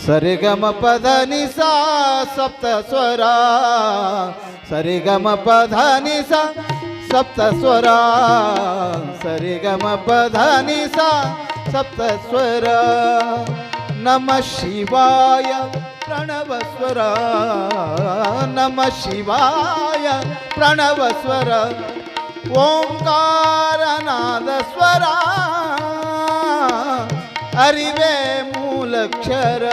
सरिगम पधनी सा सप्त स्वरा सरिगम पधनी सा सप्त स्वरा सरिगम पधनी सा सप्त स्वरा నమ శివాయ ప్రణవస్వర నమ శివాయ ప్రణవస్వర ఓంకారనాదస్వర అరివే మూలక్షర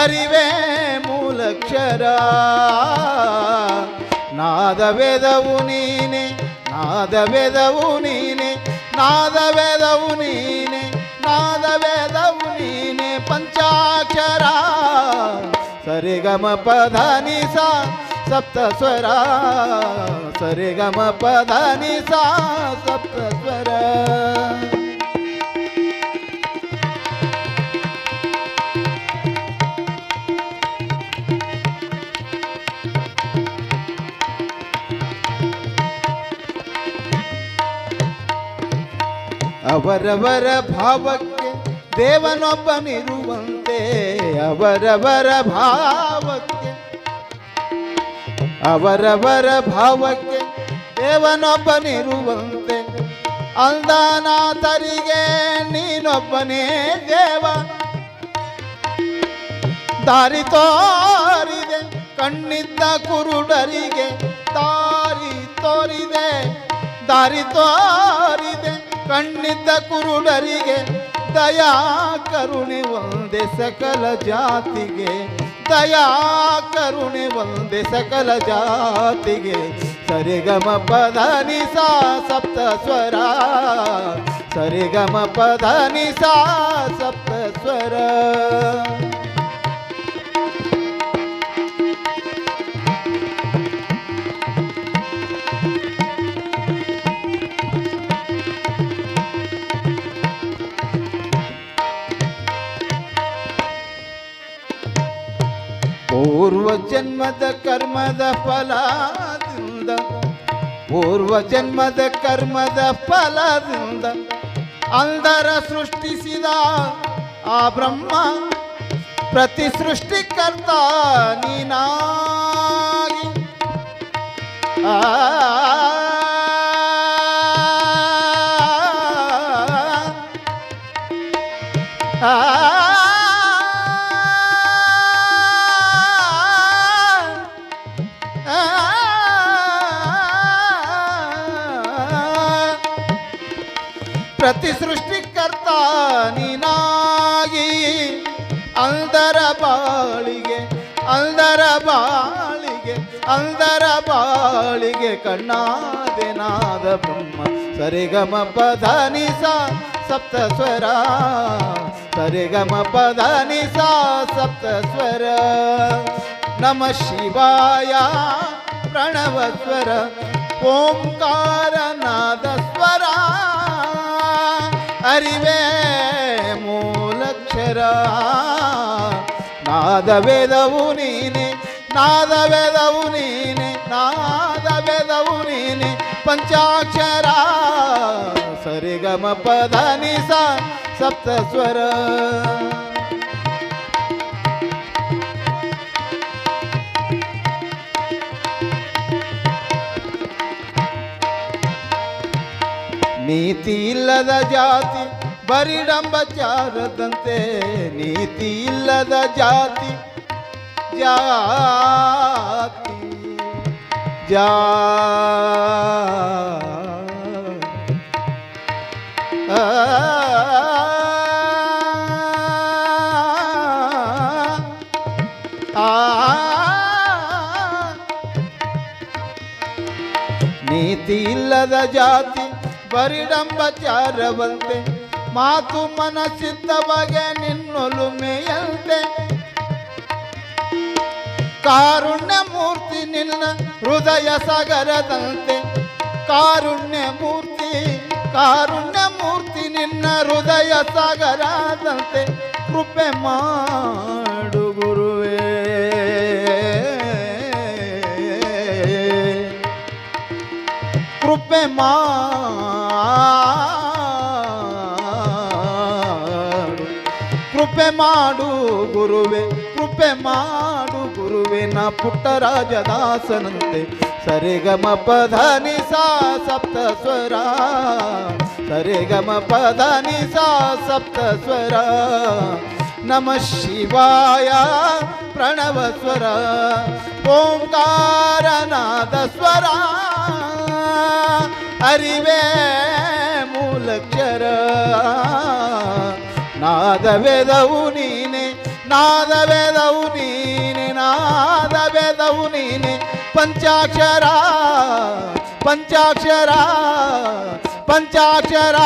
అరివే మూలక్షర. నాదవేదవు నీనే నాదవేదవు నీనే నాదవేదవు నీనే నాదవే ಸರಿಗಮ ಪದ ನಿಸ ಸಪ್ತ ಸ್ವರ ಸರಿಗಮ ಪದ ನಿಸ ಸಪ್ತ ಸ್ವರ ಅವರವರ ಭಾವಕ್ಕೆ ದೇವನೊಬ್ಬನಿರುವಂತೆ ಅವರವರ ಭಾವಕ್ಕೆ ಅವರವರ ಭಾವಕ್ಕೆ ದೇವನೊಬ್ಬನಿರುವಂತೆ. ಅಂದಾನಾಥರಿಗೆ ನೀನೊಬ್ಬನೇ ದೇವ. ದಾರಿ ತೋರಿದೆ, ಕಣ್ಣಿದ್ದ ಕುರುಡರಿಗೆ ದಾರಿ ತೋರಿದೆ. ದಾರಿ ತೋರಿದೆ, ಕಣ್ಣಿದ್ದ ಕುರುಡರಿಗೆ ದಯಾ ಕರುಣೆ ಒಂದೇ ಸಕಲ ಜಾತಿಗೆ ದಯಾ ಕರುಣೆ ಒಂದೇ ಸಕಲ ಜಾತಿಗೆ ಸರಿಗಮ ಪದ ನಿಸ ಸಪ್ತ ಸ್ವರ ಸರಿಗಮ ಪದ ನಿಸ ಸಪ್ತ ಸ್ವರ ಪೂರ್ವ ಜನ್ಮದ ಕರ್ಮದ ಫಲದಿಂದ ಪೂರ್ವ ಜನ್ಮದ ಕರ್ಮದ ಫಲದಿಂದ ಅಂದರ ಸೃಷ್ಟಿಸಿದ ಆ ಬ್ರಹ್ಮ, ಪ್ರತಿ ಸೃಷ್ಟಿಕರ್ತ ನೀನಾಗಿ. ಆ ಪ್ರತಿ ಸೃಷ್ಟಿಕರ್ತ ನೀನಾಗಿ ಅಂದರ ಬಾಳಿಗೆ ಅಂದರ ಬಾಳಿಗೆ ಅಂದರ ಬಾಳಿಗೆ ಕಣ್ಣಾದೆನಾದ ಬ್ರಹ್ಮ. ಸರಿಗಮ ಪದ ನಿಸ ಸಪ್ತ ಸ್ವರ, ಸರಿಗಮ ಪದ ನಿಸ ಸಪ್ತ ಸ್ವರ. ನಮ ಶಿವಾಯ ಪ್ರಣವ ಸ್ವರ ಓಂಕಾರನಾದ ಸ್ವರ. ಅರಿವೇ ಮೂಲಕ್ಷರ. ನಾದವೇದವು ನೀನೆ ನಾದವೇದವು ನೀನೆ ನಾದವೇದವು ನೀನೆ. ಪಂಚಾಕ್ಷರ ಸರಿಗಮ ಪದ ನಿಸ ನೀತಿ ಇಲ್ಲದ ಜಾತಿ ಬರಿಡಂಬಚಾರದಂತೆ ನೀತಿ ಇಲ್ಲದ ಜಾತಿ ಜಾತಿ ಜಾ ನೀತಿ ಇಲ್ಲದ ಜಾತಿ ಬರಿಡಂಬಚಾರವಂತೆ ಮಾತು ಮನಸ್ಸಿದ್ದ ಬಗೆ ನಿನ್ನೊಲುಮೆಯಂತೆ. ಕಾರುಣ್ಯ ಮೂರ್ತಿ ನಿನ್ನ ಹೃದಯ ಸಾಗರದಂತೆ. ಕಾರುಣ್ಯ ಮೂರ್ತಿ ಕಾರುಣ್ಯ ಮೂರ್ತಿ ನಿನ್ನ ಹೃದಯ ಸಾಗರದಂತೆ. ಕೃಪೆ ಮಾಡು ಗುರುವೇ. ಕೃಪೆ ಮಾಡು ಮಾಡು ಗುರುವೆ ಕೃಪೆ ಮಾಡು ಗುರುವೆ ನಾ ಪುಟ್ಟರಾಜದಾಸನಂತೆ ಸರಿಗಮ ಪದ ನಿಸಾ ಸಪ್ತ ಸ್ವರ ಸರಿಗಮ ಪದ ನಿಸಾ ಸಪ್ತ ಸ್ವರ ನಮ ಶಿವಾಯ ಪ್ರಣವ ಸ್ವರ ಓಂಕಾರನಾದ ಸ್ವರ ಅರಿವೇ ಮೂಲಕ್ಷರ ನಾದವೇದವು ನೀನೆ ನಾದವೇದವು ನೀನೆ ನಾದವೇದವು ನೀನೆ. ಪಂಚಾಕ್ಷರ ಪಂಚಾಕ್ಷರ ಪಂಚಾಕ್ಷರ.